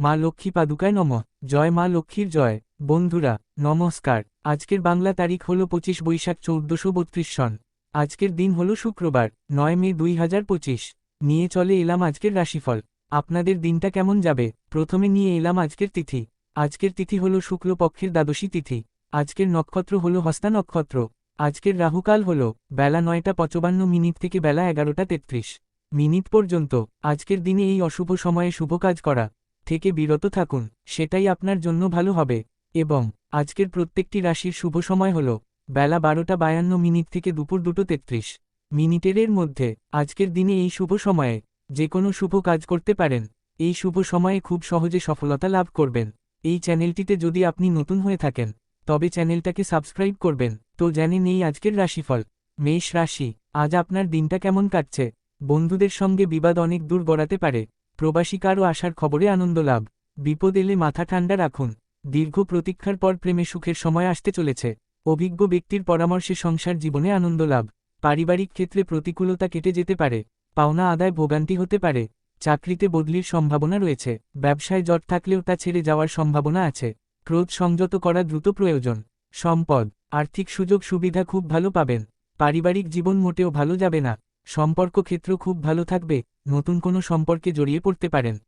মা লক্ষ্মী পাদুকায় নম। জয় মা লক্ষ্মীর জয়। বন্ধুরা, নমস্কার। আজকের বাংলা তারিখ হল পঁচিশ বৈশাখ চৌদ্দশো বত্রিশ সন। আজকের দিন হল শুক্রবার, নয় মে দুই হাজার পঁচিশ। নিয়ে চলে এলাম আজকের রাশিফল। আপনাদের দিনটা কেমন যাবে? প্রথমে নিয়ে এলাম আজকের তিথি। আজকের তিথি হল শুক্লপক্ষের দ্বাদশী তিথি। আজকের নক্ষত্র হল হস্তা নক্ষত্র। আজকের রাহুকাল হল বেলা নয়টা পঁচপান্ন মিনিট থেকে বেলা এগারোটা তেত্রিশ। মিনিট পর্যন্ত। আজকের দিনে এই অশুভ সময়ে শুভ কাজ করা। থেকে বিরত থাকুন, সেটাই আপনার জন্য ভালো হবে। এবং আজকের প্রত্যেকটি রাশির শুভ সময় হল বেলা বারোটা বায়ান্ন মিনিট থেকে দুপুর দুটো তেত্রিশ মিনিটের এর মধ্যে। আজকের দিনে এই শুভ সময়ে যে কোনো শুভ কাজ করতে পারেন। এই শুভ সময়ে খুব সহজে সফলতা লাভ করবেন। এই চ্যানেলটিতে যদি আপনি নতুন হয়ে থাকেন, তবে চ্যানেলটাকে সাবস্ক্রাইব করবেন। তো জানেন এই আজকের রাশিফল। মেষ রাশি, আজ আপনার দিনটা কেমন কাটছে? বন্ধুদের সঙ্গে বিবাদ অনেক দূর গড়াতে পারে। প্রবাসী কারও আসার খবরে আনন্দ লাভ। বিপদ এলে মাথা ঠান্ডা রাখুন। দীর্ঘ প্রতীক্ষার পর প্রেমে সুখের সময় আসতে চলেছে। অভিজ্ঞ ব্যক্তির পরামর্শে সংসার জীবনে আনন্দ লাভ। পারিবারিক ক্ষেত্রে প্রতিকূলতা কেটে যেতে পারে। পাওনা আদায় ভোগান্তি হতে পারে। চাকরিতে বদলির সম্ভাবনা রয়েছে। ব্যবসায় জট থাকলেও তা ছেড়ে যাওয়ার সম্ভাবনা আছে। ক্রোধ সংযত করা দ্রুত প্রয়োজন। সম্পদ, আর্থিক সুযোগ সুবিধা খুব ভালো পাবেন। পারিবারিক জীবন মোটেও ভালো যাবে না। সম্পর্ক ক্ষেত্র খুব ভালো থাকবে। নতুন কোনো সম্পর্কে জড়িয়ে পড়তে পারেন।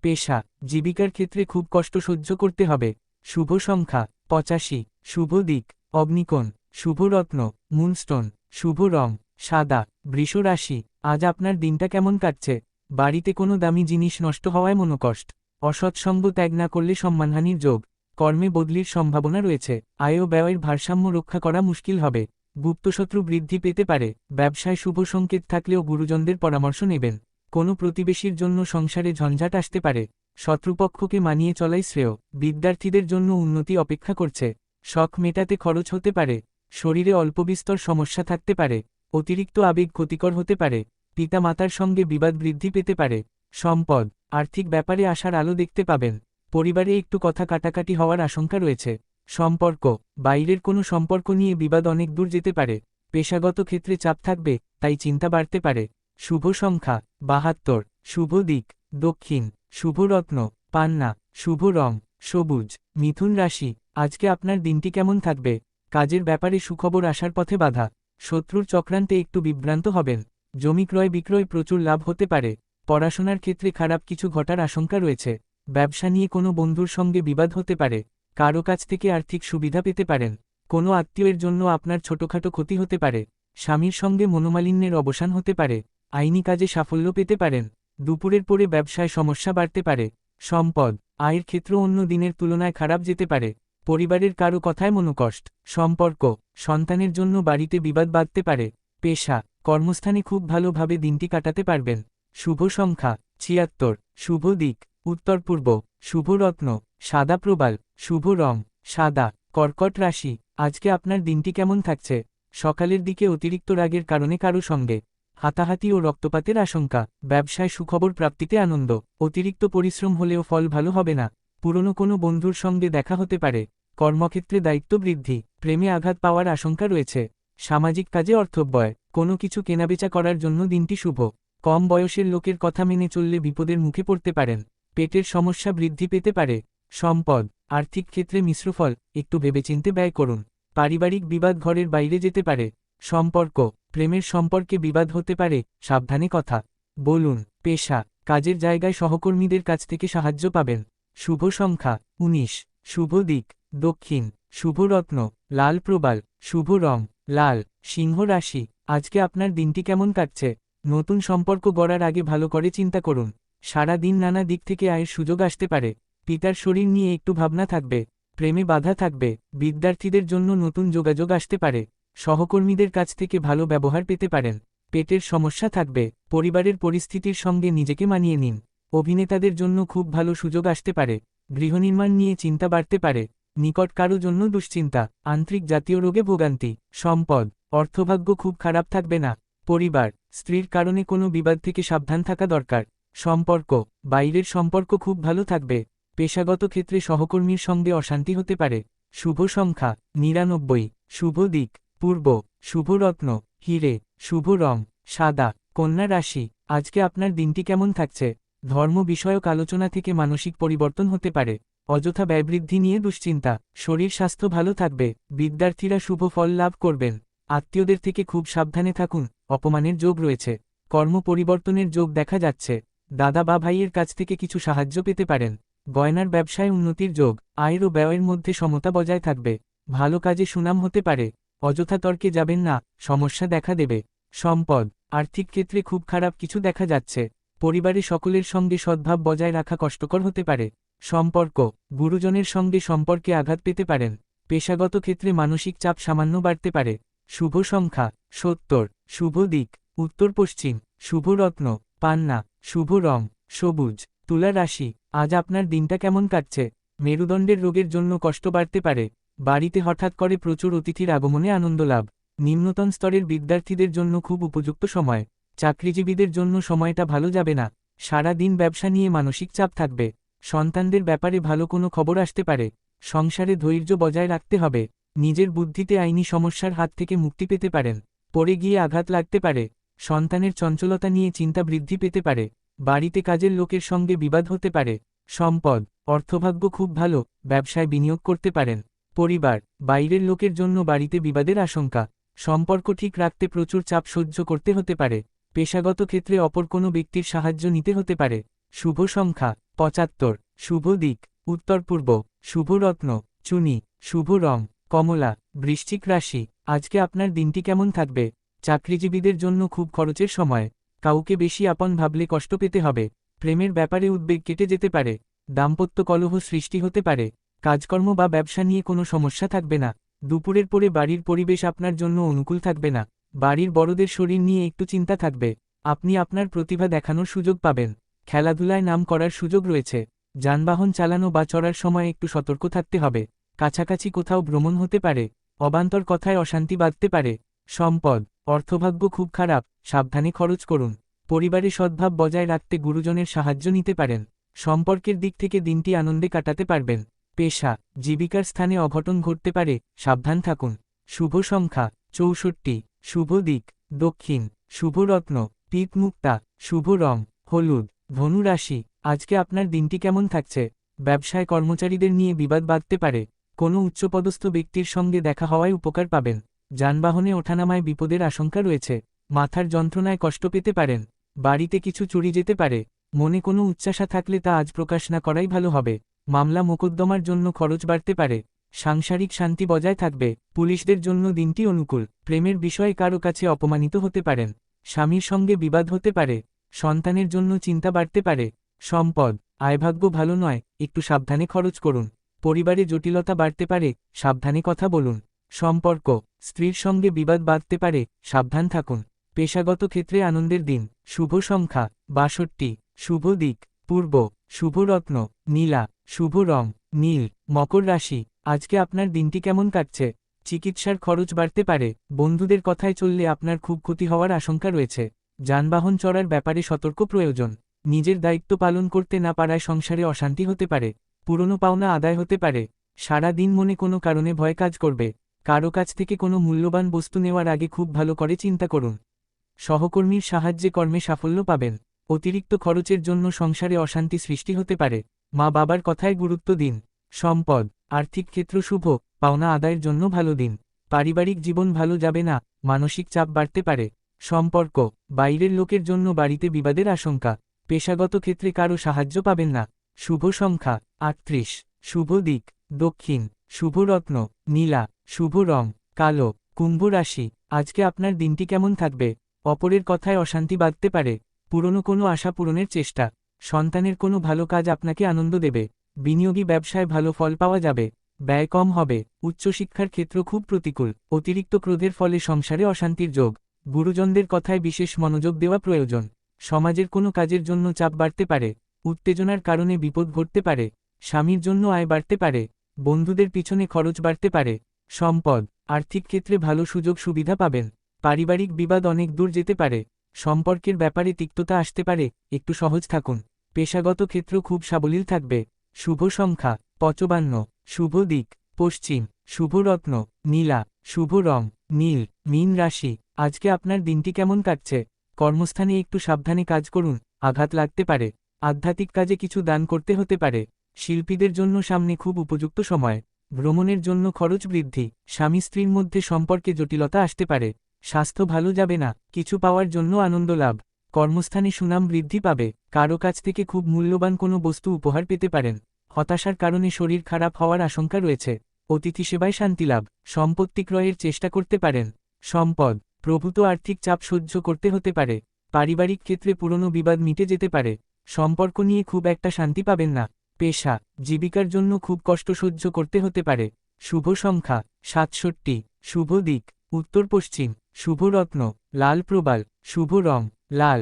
পেশা, জীবিকার ক্ষেত্রে খুব কষ্ট সহ্য করতে হবে। শুভ সংখ্যা, পঁচাশি। শুভ দিক, অগ্নিকোণ। শুভ রত্ন, মুনস্টোন। শুভ রং, সাদা। বৃষ রাশি, আজ আপনার দিনটা কেমন কাটছে? বাড়িতে কোনো দামি জিনিস নষ্ট হওয়ায় মনোকষ্ট। অসৎসঙ্গ ত্যাগ না করলে সম্মানহানির যোগ। কর্মে বদলির সম্ভাবনা রয়েছে। আয় ও ব্যয়ের ভারসাম্য রক্ষা করা মুশকিল হবে। গুপ্তশত্রু বৃদ্ধি পেতে পারে। ব্যবসায় শুভ সংকেত থাকলেও গুরুজনদের পরামর্শ নেবেন। কোনো প্রতিবেশীর জন্য সংসারে ঝঞ্ঝাট আসতে পারে, শত্রুপক্ষকে মানিয়ে চলাই শ্রেয়, বিদ্যার্থীদের জন্য উন্নতি অপেক্ষা করছে, শখ মেটাতে খরচ হতে পারে, শরীরে অল্পবিস্তর সমস্যা থাকতে পারে, অতিরিক্ত আবেগ ক্ষতিকর হতে পারে পিতা মাতার সঙ্গে বিবাদ বৃদ্ধি পেতে পারে, সম্পদ, আর্থিক ব্যাপারে আসার আলো দেখতে পাবেন, পরিবারে একটু কথা কাটাকাটি হওয়ার আশঙ্কা রয়েছে, সম্পর্ক, বাইরের কোনো সম্পর্ক নিয়ে বিবাদ অনেক দূর যেতে পারে, পেশাগত ক্ষেত্রে চাপ থাকবে, তাই চিন্তা বাড়তে পারে শুভ সংখ্যা, বাহাত্তর, শুভ দিক, দক্ষিণ, শুভ রত্ন, পান্না, শুভ রং, সবুজ, মিথুন রাশি, আজকে আপনার দিনটি কেমন থাকবে? কাজের ব্যাপারে সুখবর আসার পথে বাধা, শত্রুর চক্রান্তে একটু বিভ্রান্ত হবেন, জমি ক্রয় বিক্রয় প্রচুর লাভ হতে পারে, পড়াশোনার ক্ষেত্রে খারাপ কিছু ঘটার আশঙ্কা রয়েছে, ব্যবসা নিয়ে কোনো বন্ধুর সঙ্গে বিবাদ হতে পারে কারও কাছ থেকে আর্থিক সুবিধা পেতে পারেন, কোনো আত্মীয়ের জন্য আপনার ছোটখাটো ক্ষতি হতে পারে, স্বামীর সঙ্গে মনোমালিন্যের অবসান হতে পারে আইনি কাজে সাফল্য পেতে পারেন। দুপুরের পরে ব্যবসায় সমস্যা বাড়তে পারে। সম্পদ, আয়ের ক্ষেত্র অন্য দিনের তুলনায় খারাপ যেতে পারে। পরিবারের কারও কথায় মনোকষ্ট। সম্পর্ক, সন্তানের জন্য বাড়িতে বিবাদ বাঁধতে পারে। পেশা, কর্মস্থানে খুব ভালোভাবে দিনটি কাটাতে পারবেন। শুভ সংখ্যা, ছিয়াত্তর। শুভ দিক, উত্তর পূর্ব। শুভ রত্ন, সাদা প্রবাল। শুভ রং, সাদা। কর্কট রাশি, আজকে আপনার দিনটি কেমন থাকছে? সকালের দিকে অতিরিক্ত রাগের কারণে কারও সঙ্গে হাতাহাতি ও রক্তপাতের আশঙ্কা, ব্যবসায় সুখবর প্রাপ্তিতে আনন্দ, অতিরিক্ত পরিশ্রম হলেও ফল ভালো হবে না, পুরনো কোনো বন্ধুর সঙ্গে দেখা হতে পারে, কর্মক্ষেত্রে দায়িত্ব বৃদ্ধি, প্রেমে আঘাত পাওয়ার আশঙ্কা রয়েছে, সামাজিক কাজে অর্থব্যয়, কোনো কিছু কেনাবেচা করার জন্য দিনটি শুভ, কম বয়সের লোকের কথা মেনে চললে বিপদের মুখে পড়তে পারেন, পেটের সমস্যা বৃদ্ধি পেতে পারে, সম্পদ, আর্থিক ক্ষেত্রে মিশ্রফল একটু ভেবেচিন্তে ব্যয় করুন, পারিবারিক বিবাদ ঘরের বাইরে যেতে পারে, সম্পর্ক প্রেমের সম্পর্কে বিবাদ হতে পারে, সাবধানে কথা। বলুন, পেশা, কাজের জায়গায় সহকর্মীদের কাছ থেকে সাহায্য পাবেন। শুভ সংখ্যা, উনিশ। শুভ দিক, দক্ষিণ। শুভ রত্ন, লাল প্রবাল। শুভ রং, লাল। সিংহ রাশি, আজকে আপনার দিনটি কেমন কাটছে? নতুন সম্পর্ক গড়ার আগে ভালো করে চিন্তা করুন। সারা দিন নানা দিক থেকে আয়ের সুযোগ আসতে পারে। পিতার শরীর নিয়ে একটু ভাবনা থাকবে। প্রেমে বাধা থাকবে। বিদ্যার্থীদের জন্য নতুন যোগাযোগ আসতে পারে। সহকর্মীদের কাছ থেকে ভালো ব্যবহার পেতে পারেন। পেটের সমস্যা থাকবে, পরিবারের পরিস্থিতির সঙ্গে নিজেকে মানিয়ে নিন। অভিনেতাদের জন্য খুব ভালো সুযোগ আসতে পারে, গৃহনির্মাণ নিয়ে চিন্তা বাড়তে পারে, নিকট কারও জন্য দুশ্চিন্তা, আন্তরিক জাতীয় রোগে ভোগান্তি, সম্পদ, অর্থভাগ্য খুব খারাপ থাকবে না। পরিবার, স্ত্রীর কারণে কোনো বিবাদ থেকে সাবধান থাকা দরকার। সম্পর্ক, বাইরের সম্পর্ক খুব ভালো থাকবে। পেশাগত ক্ষেত্রে সহকর্মীর সঙ্গে অশান্তি হতে পারে। শুভ সংখ্যা, নিরানব্বই, শুভ দিক। পূর্ব শুভ রত্ন হিরে, শুভ রং, সাদা, কন্যা রাশি, আজকে আপনার দিনটি কেমন থাকছে? ধর্ম বিষয়ক আলোচনা থেকে মানসিক পরিবর্তন হতে পারে। অযথা ব্যয়বৃদ্ধি নিয়ে দুশ্চিন্তা। শরীর স্বাস্থ্য ভালো থাকবে। বিদ্যার্থীরা শুভ ফল লাভ করবেন। আত্মীয়দের থেকে খুব সাবধানে থাকুন। অপমানের যোগ রয়েছে। কর্ম পরিবর্তনের যোগ দেখা যাচ্ছে। দাদা বা ভাইয়ের কাছ থেকে কিছু সাহায্য পেতে পারেন। গয়নার ব্যবসায় উন্নতির যোগ। আয়ের ও ব্যয়ের মধ্যে সমতা বজায় থাকবে। ভালো কাজে সুনাম হতে পারে। অযথা তর্কে যাবেন না, সমস্যা দেখা দেবে। সম্পদ, আর্থিক ক্ষেত্রে খুব খারাপ কিছু দেখা যাচ্ছে। পরিবারে সকলের সঙ্গে সদ্ভাব বজায় রাখা কষ্টকর হতে পারে। সম্পর্ক, গুরুজনের সঙ্গে সম্পর্কে আঘাত পেতে পারেন। পেশাগত ক্ষেত্রে মানসিক চাপ সামান্য বাড়তে পারে। শুভ সংখ্যা, সত্তর, শুভ দিক, উত্তর পশ্চিম, শুভ রত্ন, পান্না, শুভ রং, সবুজ, তুলা রাশি, আজ আপনার দিনটা কেমন কাটছে? মেরুদণ্ডের রোগের জন্য কষ্ট বাড়তে পারে। বাড়িতে হঠাৎ করে প্রচুর অতিথির আগমনে আনন্দ লাভ। নিম্নতন স্তরের বিদ্যার্থীদের জন্য খুব উপযুক্ত সময়। চাকরিজীবীদের জন্য সময়টা ভালো যাবে না। সারা দিন ব্যবসা নিয়ে মানসিক চাপ থাকবে। সন্তানদের ব্যাপারে ভালো কোনো খবর আসতে পারে। সংসারে ধৈর্য বজায় রাখতে হবে। নিজের বুদ্ধিতে আইনি সমস্যার হাত থেকে মুক্তি পেতে পারেন। পরে গিয়ে আঘাত লাগতে পারে। সন্তানের চঞ্চলতা নিয়ে চিন্তা বৃদ্ধি পেতে পারে। বাড়িতে কাজের লোকের সঙ্গে বিবাদ হতে পারে। সম্পদ, অর্থভাগ্য খুব ভালো। ব্যবসায় বিনিয়োগ করতে পারেন। পরিবার, বাইরের লোকের জন্য বাড়িতে বিবাদের আশঙ্কা, সম্পর্ক ঠিক রাখতে প্রচুর চাপ সহ্য করতে হতে পারে, পেশাগত ক্ষেত্রে অপর কোনো ব্যক্তির সাহায্য নিতে হতে পারে, শুভ সংখ্যা, পঁচাত্তর, শুভ দিক, উত্তর পূর্ব, শুভ রত্ন, চুনি, শুভ রং, কমলা, বৃশ্চিক রাশি, আজকে আপনার দিনটি কেমন থাকবে? চাকরিজীবীদের জন্য খুব খরচের সময়, কাউকে বেশি আপন ভাবলে কষ্ট পেতে হবে, প্রেমের ব্যাপারে উদ্বেগ কেটে যেতে পারে, দাম্পত্য কলহ সৃষ্টি হতে পারে কাজকর্ম বা ব্যবসা নিয়ে কোনো সমস্যা থাকবে না। দুপুরের পরে বাড়ির পরিবেশ আপনার জন্য অনুকূল থাকবে না। বাড়ির বড়দের শরীর নিয়ে একটু চিন্তা থাকবে। আপনি আপনার প্রতিভা দেখানোর সুযোগ পাবেন। খেলাধুলায় নাম করার সুযোগ রয়েছে। যানবাহন চালানো বা চড়ার সময় একটু সতর্ক থাকতে হবে। কাছাকাছি কোথাও ভ্রমণ হতে পারে। অবান্তর কথায় অশান্তি বাঁধতে পারে। সম্পদ, অর্থভাগ্য খুব খারাপ। সাবধানে খরচ করুন। পরিবারে সদ্ভাব বজায় রাখতে গুরুজনের সাহায্য নিতে পারেন। সম্পর্কের দিক থেকে দিনটি আনন্দে কাটাতে পারবেন। পেশা, জীবিকার স্থানে অঘটন ঘটতে পারে, সাবধান থাকুন। শুভ সংখ্যা, চৌষট্টি। শুভ দিক, দক্ষিণ। শুভ রত্ন পিত মুক্তা। শুভ রং, হলুদ। ধনু রাশি, আজকে আপনার দিনটি কেমন থাকছে? ব্যবসায় কর্মচারীদের নিয়ে বিবাদ বাঁধতে পারে। কোনো উচ্চপদস্থ ব্যক্তির সঙ্গে দেখা হওয়ায় উপকার পাবেন। যানবাহনে ওঠানামায় বিপদের আশঙ্কা রয়েছে। মাথার যন্ত্রণায় কষ্ট পেতে পারেন। বাড়িতে কিছু চুরি যেতে পারে। মনে কোনো উচ্চাসা থাকলে তা আজ প্রকাশ না করাই ভালো হবে। মামলা মোকদ্দমার জন্য খরচ বাড়তে পারে। সাংসারিক শান্তি বজায় থাকবে। পুলিশদের জন্য দিনটি অনুকূল। প্রেমের বিষয়ে কারও কাছে অপমানিত হতে পারেন। স্বামীর সঙ্গে বিবাদ হতে পারে। সন্তানের জন্য চিন্তা বাড়তে পারে। সম্পদ। আয়ভাগ্য ভালো নয়। একটু সাবধানে খরচ করুন। পরিবারে জটিলতা বাড়তে পারে। সাবধানে কথা বলুন। সম্পর্ক। স্ত্রীর সঙ্গে বিবাদ বাঁধতে পারে। সাবধান থাকুন। পেশাগত ক্ষেত্রে আনন্দের দিন। শুভ সংখ্যা। বাষট্টি। শুভ দিক। পূর্ব। শুভ রত্ন। নীলা। শুভ রং, নীল, মকর রাশি। আজকে আপনার দিনটি কেমন কাটছে? চিকিৎসার খরচ বাড়তে পারে। বন্ধুদের কথায় চললে আপনার খুব ক্ষতি হওয়ার আশঙ্কা রয়েছে। যানবাহন চড়ার ব্যাপারে সতর্ক প্রয়োজন। নিজের দায়িত্ব পালন করতে না পারায় সংসারে অশান্তি হতে পারে। পুরনো পাওনা আদায় হতে পারে। সারা দিন মনে কোনো কারণে ভয় কাজ করবে। কারও কাছ থেকে কোনো মূল্যবান বস্তু নেওয়ার আগে খুব ভালো করে চিন্তা করুন। সহকর্মীর সাহায্যে কর্মে সাফল্য পাবেন। অতিরিক্ত খরচের জন্য সংসারে অশান্তি সৃষ্টি হতে পারে। মা বাবার কথায় গুরুত্ব দিন, সম্পদ, আর্থিক ক্ষেত্র শুভ, পাওনা আদায়ের জন্য ভালো দিন, পারিবারিক জীবন ভালো যাবে না, মানসিক চাপ বাড়তে পারে, সম্পর্ক, বাইরের লোকের জন্য বাড়িতে বিবাদের আশঙ্কা, পেশাগত ক্ষেত্রে কারও সাহায্য পাবেন না, শুভ সংখ্যা, আটত্রিশ, শুভ দিক, দক্ষিণ, শুভ রত্ন, নীলা, শুভ রং, কালো, কুম্ভ রাশি, আজকে আপনার দিনটি কেমন থাকবে, অপরের কথায় অশান্তি বাঁধতে পারে, পুরনো কোনো আশা পূরণের চেষ্টা। সন্তানের কোনো ভালো কাজ আপনাকে আনন্দ দেবে, বিনিয়োগী ব্যবসায় ভালো ফল পাওয়া যাবে, ব্যয় কম হবে, উচ্চশিক্ষার ক্ষেত্র খুব প্রতিকূল, অতিরিক্ত ক্রোধের ফলে সংসারে অশান্তির যোগ, গুরুজনদের কথায় বিশেষ মনোযোগ দেওয়া প্রয়োজন, সমাজের কোনো কাজের জন্য চাপ বাড়তে পারে, উত্তেজনার কারণে বিপদ ঘটতে পারে, স্বামীর জন্য আয় বাড়তে পারে, বন্ধুদের পিছনে খরচ বাড়তে পারে, সম্পদ, আর্থিক ক্ষেত্রে ভালো সুযোগ সুবিধা পাবেন, পারিবারিক বিবাদ অনেক দূর যেতে পারে, সম্পর্কের ব্যাপারে তিক্ততা আসতে পারে, একটু সহজ থাকুন। পেশাগত ক্ষেত্র খুব সাবলীল থাকবে। শুভ সংখ্যা পচবান্ন শুভ দিক, পশ্চিম। শুভ রত্ন, নীলা। শুভ রং, নীল, মীন রাশি। আজকে আপনার দিনটি কেমন কাটছে? কর্মস্থানে একটু সাবধানে কাজ করুন, আঘাত লাগতে পারে। আধ্যাত্মিক কাজে কিছু দান করতে হতে পারে। শিল্পীদের জন্য সামনে খুব উপযুক্ত সময়। ভ্রমণের জন্য খরচ বৃদ্ধি। স্বামী স্ত্রীর মধ্যে সম্পর্কে জটিলতা আসতে পারে। স্বাস্থ্য ভালো যাবে না। কিছু পাওয়ার জন্য আনন্দ লাভ। কর্মস্থানে সুনাম বৃদ্ধি পাবে, কারও কাছ থেকে খুব মূল্যবান কোনো বস্তু উপহার পেতে পারেন। হতাশার কারণে শরীর খারাপ হওয়ার আশঙ্কা রয়েছে। অতিথি সেবায় শান্তিলাভ সম্পত্তি ক্রয়ের চেষ্টা করতে পারেন। সম্পদ, প্রভূত আর্থিক চাপ সহ্য করতে হতে পারে। পারিবারিক ক্ষেত্রে পুরনো বিবাদ মিটে যেতে পারে। সম্পর্ক নিয়ে খুব একটা শান্তি পাবেন না। পেশা, জীবিকার জন্য খুব কষ্ট সহ্য করতে হতে পারে। শুভ সংখ্যা, সাতষট্টি, শুভ দিক, উত্তর পশ্চিম, শুভ রত্ন, লাল প্রবাল, শুভ রং। লাল